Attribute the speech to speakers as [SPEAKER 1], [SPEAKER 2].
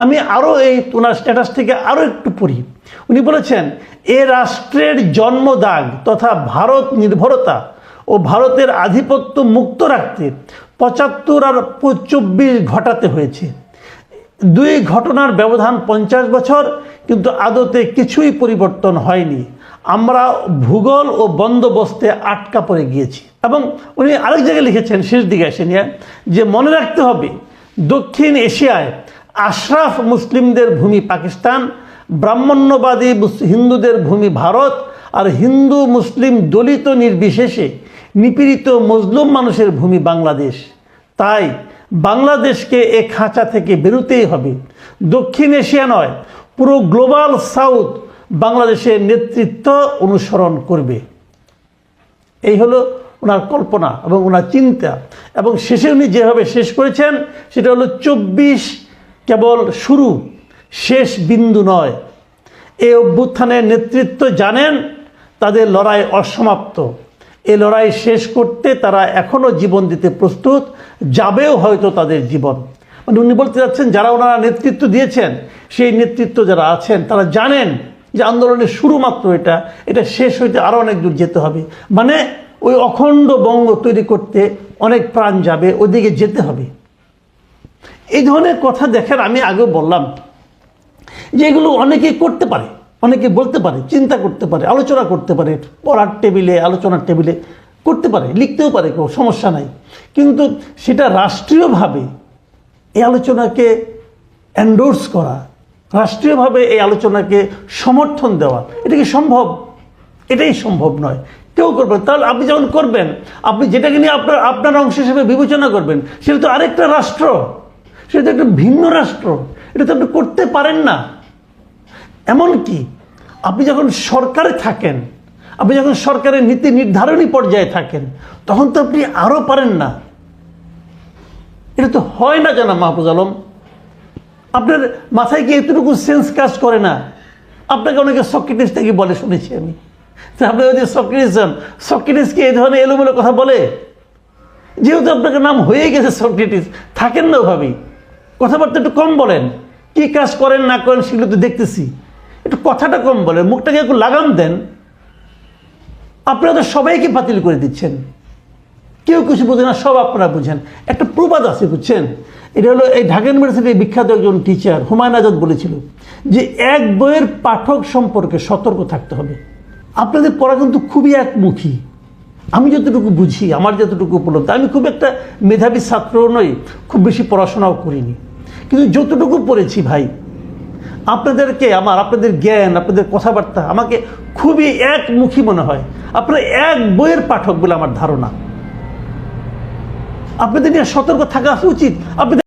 [SPEAKER 1] আমি আরও এই ওনার স্ট্যাটাস থেকে আরও একটু পড়ি। উনি বলেছেন, এ রাষ্ট্রের জন্মদাগ তথা ভারত নির্ভরতা ও ভারতের আধিপত্য মুক্ত রাখতে পঁচাত্তর আর চব্বিশ ঘটাতে হয়েছে। দুই ঘটনার ব্যবধান পঞ্চাশ বছর, কিন্তু আদতে কিছুই পরিবর্তন হয়নি। আমরা ভূগোল ও বন্দোবস্তে আটকা পড়ে গিয়েছি। এবং উনি আরেক জায়গায় লিখেছেন, শেষ দিকে এসে নিয়ে যে মনে রাখতে হবে, দক্ষিণ এশিয়ায় আশরাফ মুসলিমদের ভূমি পাকিস্তান, ব্রাহ্মণ্যবাদী হিন্দুদের ভূমি ভারত আর হিন্দু মুসলিম দলিত নির্বিশেষে নিপীড়িত মজলুম মানুষের ভূমি বাংলাদেশ। তাই বাংলাদেশকে এ খাঁচা থেকে বেরোতেই হবে। দক্ষিণ এশিয়া নয়, পুরো গ্লোবাল সাউথ বাংলাদেশের নেতৃত্ব অনুসরণ করবে। এই হলো ওনার কল্পনা এবং ওনার চিন্তা। এবং শেষে উনি যেভাবে শেষ করেছেন, সেটা হলো চব্বিশ কেবল শুরু, শেষ বিন্দু নয়। এই অভ্যুত্থানের নেতৃত্ব জানেন, তাদের লড়াই অসমাপ্ত। এই লড়াই শেষ করতে তারা এখনও জীবন দিতে প্রস্তুত, যাবেও হয়তো তাদের জীবন। মানে উনি বলতে যাচ্ছেন, যারা ওনারা নেতৃত্ব দিয়েছেন, সেই নেতৃত্ব যারা আছেন, তারা জানেন যে আন্দোলনের শুরু মাত্র এটা এটা শেষ হইতে আরও অনেক দূর যেতে হবে। মানে ওই অখণ্ড বঙ্গ তৈরি করতে অনেক প্রাণ যাবে, ওদিকে যেতে হবে। এই ধরনের কথা দেখেন আমি আগেও বললাম যে এগুলো অনেকে করতে পারে, অনেকে বলতে পারে, চিন্তা করতে পারে, আলোচনা করতে পারে, পড়ার টেবিলে, আলোচনার টেবিলে করতে পারে, লিখতেও পারে কেউ সমস্যা নাই। কিন্তু সেটা রাষ্ট্রীয়ভাবে এই আলোচনাকে অ্যান্ডোর্স করা, রাষ্ট্রীয়ভাবে এই আলোচনাকে সমর্থন দেওয়া, এটা কি সম্ভব? এটাই সম্ভব নয়। কেউ করবে। তাহলে আপনি যখন করবেন, আপনি যেটাকে নিয়ে আপনার আপনার অংশ হিসেবে বিবেচনা করবেন, সেটা তো আরেকটা রাষ্ট্র। সেটা একটা ভিন্ন রাষ্ট্র, এটা তো আপনি করতে পারেন না। এমনকি আপনি যখন সরকারে থাকেন, আপনি যখন সরকারের নীতি নির্ধারণী পর্যায়ে থাকেন, তখন তো আপনি আরও পারেন না। এটা তো হয় না জানা মাহফুজ আলম। আপনার মাথায় কি এতটুকু সেন্স কাজ করে না? আপনাকে অনেকে সক্রেটিস থেকে বলে, শুনেছি আমি। তা আপনি যদি সক্রেটিস হন সক্রেটিসকে এই ধরনের এলোমেলো কথা বলে? যেহেতু আপনাকে নাম হয়ে গেছে সক্রেটিস, থাকেন না ওভাবেই। কথাবার্তা একটু কম বলেন। কি কাজ করেন, না করেন, সেগুলো তো দেখতেছি। একটু কথাটা কম বলেন, মুখটাকে একটু লাগাম দেন। আপনারা তো সবাইকে বাতিল করে দিচ্ছেন। কেউ কিছু বোঝে না, সব আপনারা বুঝেন। একটা প্রবাদ আছে, বুঝছেন? এটা হলো এই ঢাকা ইউনিভার্সিটির বিখ্যাত একজন টিচার হুমায়ুন আজাদ বলেছিল যে এক বইয়ের পাঠক সম্পর্কে সতর্ক থাকতে হবে। আপনাদের পড়া কিন্তু খুবই একমুখী। আমি যতটুকু বুঝি, আমার যতটুকু উপলব্ধ, আমি খুব একটা মেধাবী ছাত্রও নই, খুব বেশি পড়াশোনাও করিনি। কিন্তু যতটুকু পড়েছি ভাই, আপনাদেরকে আমার, আপনাদের জ্ঞান, আপনাদের কথাবার্তা আমাকে খুবই একমুখী মনে হয়। আপনারা এক বইয়ের পাঠক বলে আমার ধারণা। আপনাদের নিয়ে সতর্ক থাকা উচিত। আপনি